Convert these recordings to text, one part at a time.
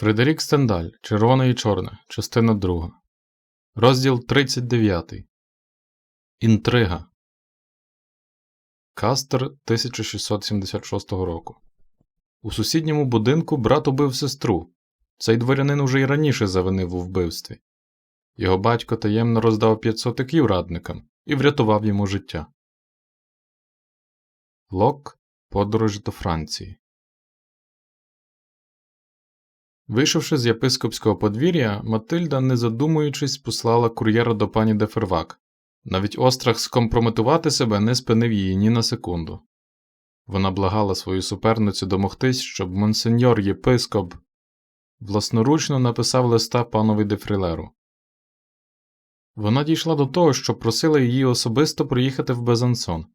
Фредерік Стендаль. Червоне і чорне. Частина 2. Розділ 39. Інтрига. Кастер 1676 року. У сусідньому будинку брат убив сестру. Цей дворянин уже й раніше завинив у вбивстві. Його батько таємно роздав 500 іків радникам і врятував йому життя. Лок. Подорож до Франції. Вийшовши з єпископського подвір'я, Матильда, не задумуючись, послала кур'єра до пані де Фервак. Навіть острах скомпрометувати себе не спинив її ні на секунду. Вона благала свою суперницю домогтись, щоб монсеньор єпископ власноручно написав листа панові де Фрилеру. Вона дійшла до того, що просила її особисто приїхати в Безансон.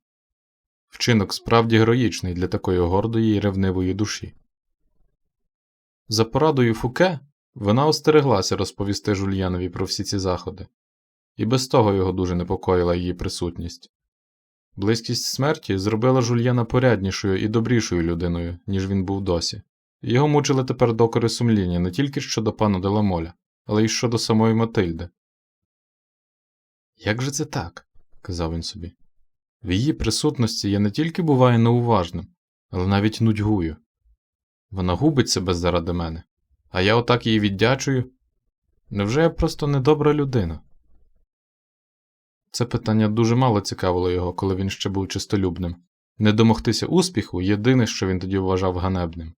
Вчинок справді героїчний для такої гордої і ревнивої душі. За порадою Фуке вона остереглася розповісти Жульєнові про всі ці заходи, і без того його дуже непокоїла її присутність. Близькість смерті зробила Жульєна поряднішою і добрішою людиною, ніж він був досі. Його мучили тепер докори сумління не тільки щодо пана Деламоля, але й щодо самої Матильди. Як же це так? казав він собі. В її присутності я не тільки буваю неуважним, але навіть нудьгую. Вона губить себе заради мене, а я отак її віддячую. Невже я просто недобра людина? Це питання дуже мало цікавило його, коли він ще був чистолюбним. Не домогтися успіху єдине, що він тоді вважав ганебним.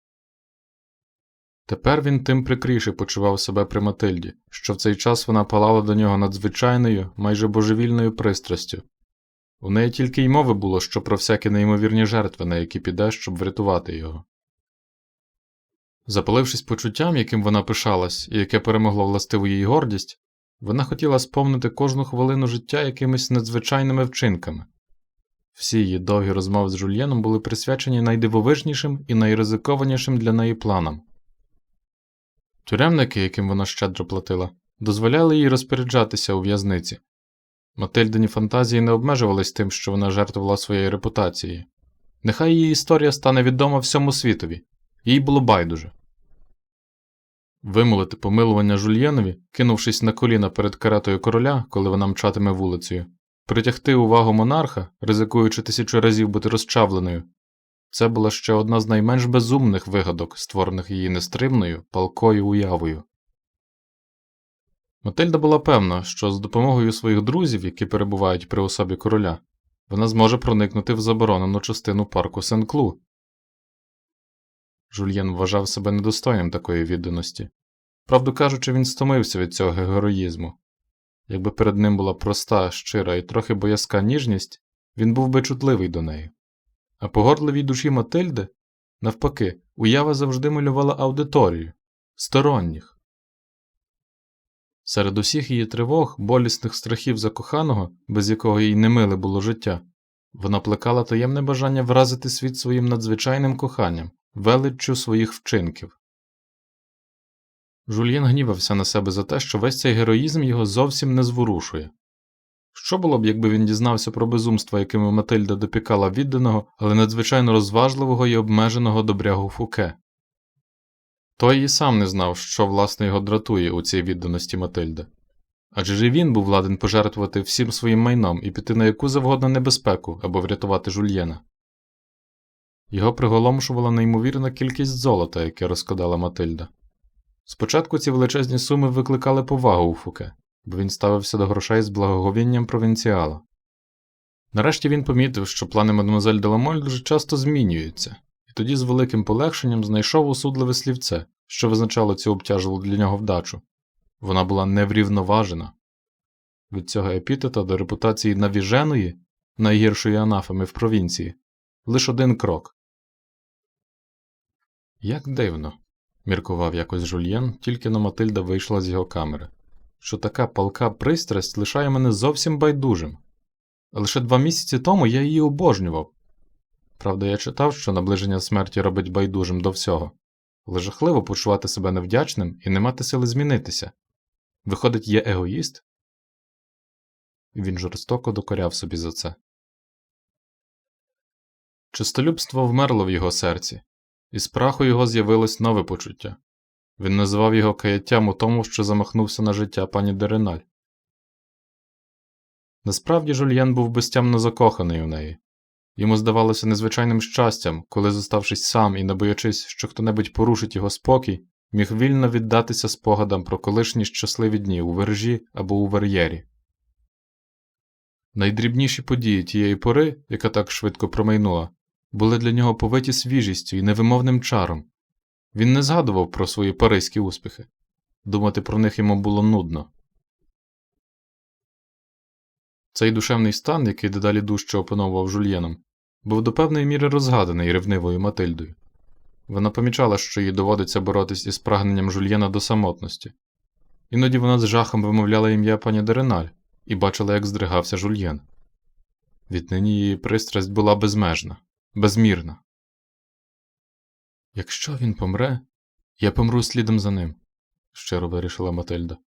Тепер він тим прикріше почував себе при Матильді, що в цей час вона палала до нього надзвичайною, майже божевільною пристрастю. У неї тільки й мови було, що про всякі неймовірні жертви, на які піде, щоб врятувати його. Запалившись почуттям, яким вона пишалась і яке перемогло властиву її гордість, вона хотіла сповнити кожну хвилину життя якимись надзвичайними вчинками. Всі її довгі розмови з Жульєном були присвячені найдивовижнішим і найризикованішим для неї планам. Тюремники, яким вона щедро платила, дозволяли їй розпоряджатися у в'язниці. Матильдині фантазії не обмежувались тим, що вона жертвувала своєю репутацією. Нехай її історія стане відома всьому світові, їй було байдуже. Вимолити помилування Жульєнові, кинувшись на коліна перед каретою короля, коли вона мчатиме вулицею, притягти увагу монарха, ризикуючи тисячу разів бути розчавленою, це була ще одна з найменш безумних вигадок, створених її нестримною, палкою уявою. Матильда була певна, що з допомогою своїх друзів, які перебувають при особі короля, вона зможе проникнути в заборонену частину парку Сен-Клу. Жульєн вважав себе недостойним такої відданості. Правду кажучи, він стомився від цього героїзму. Якби перед ним була проста, щира і трохи боязка ніжність, він був би чутливий до неї. А погорливій душі Матильди, навпаки, уява завжди малювала аудиторію сторонніх. Серед усіх її тривог, болісних страхів закоханого, без якого їй немиле було життя, вона плекала таємне бажання вразити світ своїм надзвичайним коханням, величчю своїх вчинків. Жульєн гнівався на себе за те, що весь цей героїзм його зовсім не зворушує. Що було б, якби він дізнався про безумства, якими Матильда допікала відданого, але надзвичайно розважливого і обмеженого добрягу Фуке? Той і сам не знав, що власне його дратує у цій відданості Матильди. Адже ж і він був ладен пожертвувати всім своїм майном і піти на яку завгодно небезпеку або врятувати жульєна. Його приголомшувала неймовірна кількість золота, яке розкладала Матильда. Спочатку ці величезні суми викликали повагу у Фуке, бо він ставився до грошей з благоговінням провінціала. Нарешті він помітив, що плани мадемуазель Деламоль дуже часто змінюються, і тоді з великим полегшенням знайшов усудливе слівце, що визначало цю обтяжливу для нього вдачу. Вона була неврівноважена. Від цього епітета до репутації навіженої, найгіршої анафеми в провінції, лише один крок. Як дивно, міркував якось Жульєн, тільки но Матильда вийшла з його камери, що така палка пристрасть лишає мене зовсім байдужим. Лише два місяці тому я її обожнював. Правда, я читав, що наближення смерті робить байдужим до всього, але жахливо почувати себе невдячним і не мати сили змінитися. Виходить, є егоїст? Він жорстоко докоряв собі за це. Чистолюбство вмерло в його серці, і з праху його з'явилось нове почуття Він називав його каяттям у тому, що замахнувся на життя пані Дереналь. Насправді Жульєн був безтямно закоханий у неї. Йому здавалося незвичайним щастям, коли, зоставшись сам і не боячись, що хто-небудь порушить його спокій, міг вільно віддатися спогадам про колишні щасливі дні у вержі або у вер'єрі. Найдрібніші події тієї пори, яка так швидко промайнула, були для нього повиті свіжістю і невимовним чаром. Він не згадував про свої паризькі успіхи. Думати про них йому було нудно. Цей душевний стан, який дедалі дужче опановував жульєном, був до певної міри розгаданий ревнивою Матильдою. Вона помічала, що їй доводиться боротись із прагненням жульєна до самотності. Іноді вона з жахом вимовляла ім'я пані Дереналь і бачила, як здригався жульєн. Віднині її пристрасть була безмежна, безмірна. Якщо він помре, я помру слідом за ним, щиро вирішила Матильда.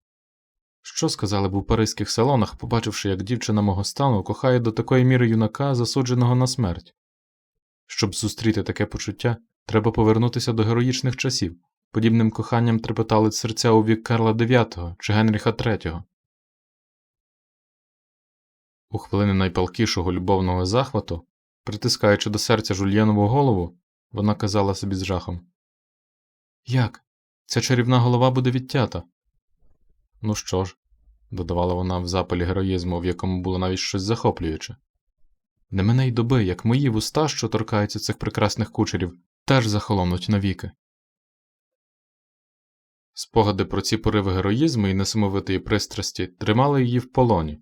Що сказали б у паризьких салонах, побачивши, як дівчина мого стану кохає до такої міри юнака, засудженого на смерть? Щоб зустріти таке почуття, треба повернутися до героїчних часів, подібним коханням трепетали серця у вік Карла IX чи Генріха III. У хвилини найпалкішого любовного захвату, притискаючи до серця жульєнову голову, вона казала собі з жахом Як? Ця чарівна голова буде відтята. Ну що ж, додавала вона в запалі героїзму, в якому було навіть щось захоплююче. Не мене й доби, як мої вуста, що торкаються цих прекрасних кучерів, теж захолонуть навіки. Спогади про ці пориви героїзму і несамовитої пристрасті тримали її в полоні.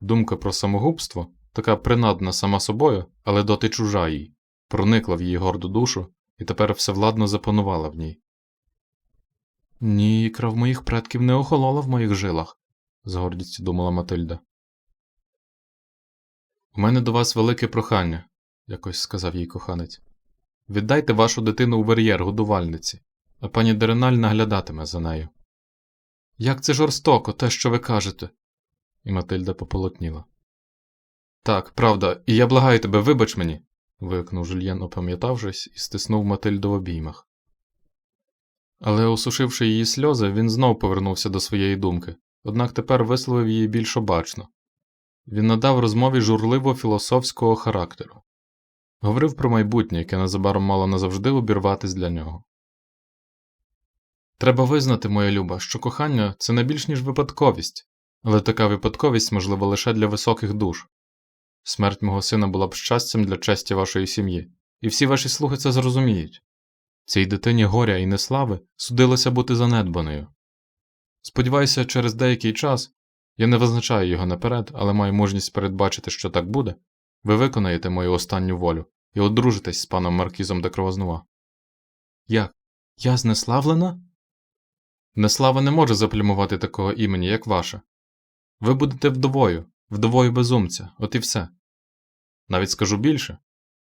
Думка про самогубство, така принадна сама собою, але доти чужа їй, проникла в її горду душу і тепер всевладно запанувала в ній. Ні, кров моїх предків не охолола в моїх жилах, з гордістю думала Матильда. У мене до вас велике прохання, якось сказав їй коханець. Віддайте вашу дитину у вер'єр годувальниці, а пані Дереналь наглядатиме за нею. Як це жорстоко, те, що ви кажете. І Матильда пополотніла. Так, правда, і я благаю тебе, вибач мені. вигукнув Жульєн, опам'ятавшись, і стиснув Матильду в обіймах. Але, осушивши її сльози, він знов повернувся до своєї думки, однак тепер висловив її більш обачно. Він надав розмові журливо філософського характеру, говорив про майбутнє, яке незабаром мало назавжди обірватись для нього. Треба визнати, моя люба, що кохання це не більш ніж випадковість, але така випадковість можлива лише для високих душ. Смерть мого сина була б щастям для честі вашої сім'ї, і всі ваші слуги це зрозуміють. Цій дитині горя і неслави судилося бути занедбаною. Сподіваюся, через деякий час я не визначаю його наперед, але маю мужність передбачити, що так буде. Ви виконаєте мою останню волю і одружитесь з паном Маркізом де Кровознова. Як? Я знеславлена? Неслава не може заплямувати такого імені, як ваше. Ви будете вдовою, вдовою безумця, от і все. Навіть скажу більше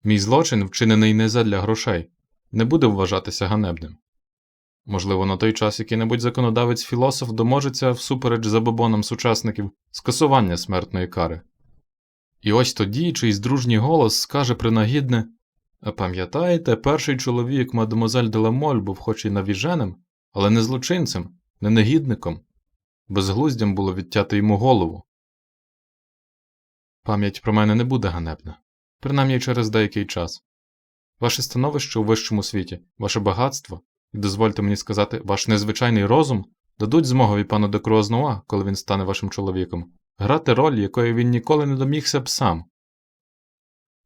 мій злочин, вчинений не задля грошей, не буде вважатися ганебним. Можливо, на той час який-небудь законодавець філософ доможеться всупереч забобонам сучасників скасування смертної кари. І ось тоді чийсь дружній голос скаже принагідне А пам'ятаєте, перший чоловік мадемуазель Деламоль був хоч і навіженим, але не злочинцем, не негідником. Безглуздям було відтяти йому голову. Пам'ять про мене не буде ганебна, принаймні через деякий час. Ваше становище у вищому світі, ваше багатство і дозвольте мені сказати, ваш незвичайний розум дадуть змогові пану де Круазнуа, коли він стане вашим чоловіком, грати роль, якої він ніколи не домігся б сам.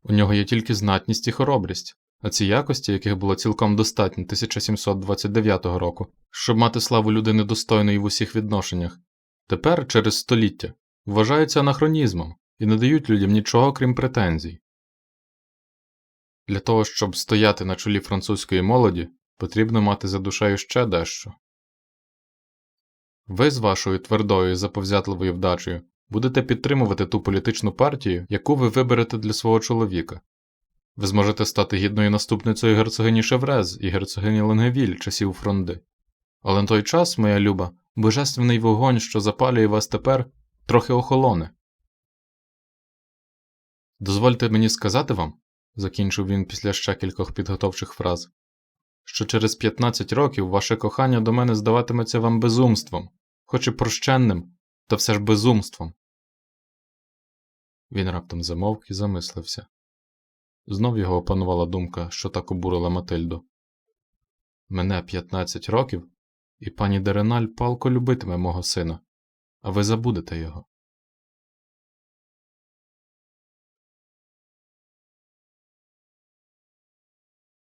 У нього є тільки знатність і хоробрість, а ці якості, яких було цілком достатньо 1729 року, щоб мати славу людини достойної в усіх відношеннях, тепер, через століття, вважаються анахронізмом і не дають людям нічого крім претензій. Для того, щоб стояти на чолі французької молоді, потрібно мати за душею ще дещо. Ви з вашою твердою і заповзятливою вдачею будете підтримувати ту політичну партію, яку ви виберете для свого чоловіка. Ви зможете стати гідною наступницею герцогині Шеврез і герцогині Ленгевіль часів фронди. Але на той час, моя люба, божественний вогонь, що запалює вас тепер, трохи охолоне. Дозвольте мені сказати вам, закінчив він після ще кількох підготовчих фраз, що через 15 років ваше кохання до мене здаватиметься вам безумством, хоч і прощенним, та все ж безумством. Він раптом замовк і замислився. Знов його опанувала думка, що так обурила Матильду. Мене 15 років, і пані Дереналь палко любитиме мого сина, а ви забудете його.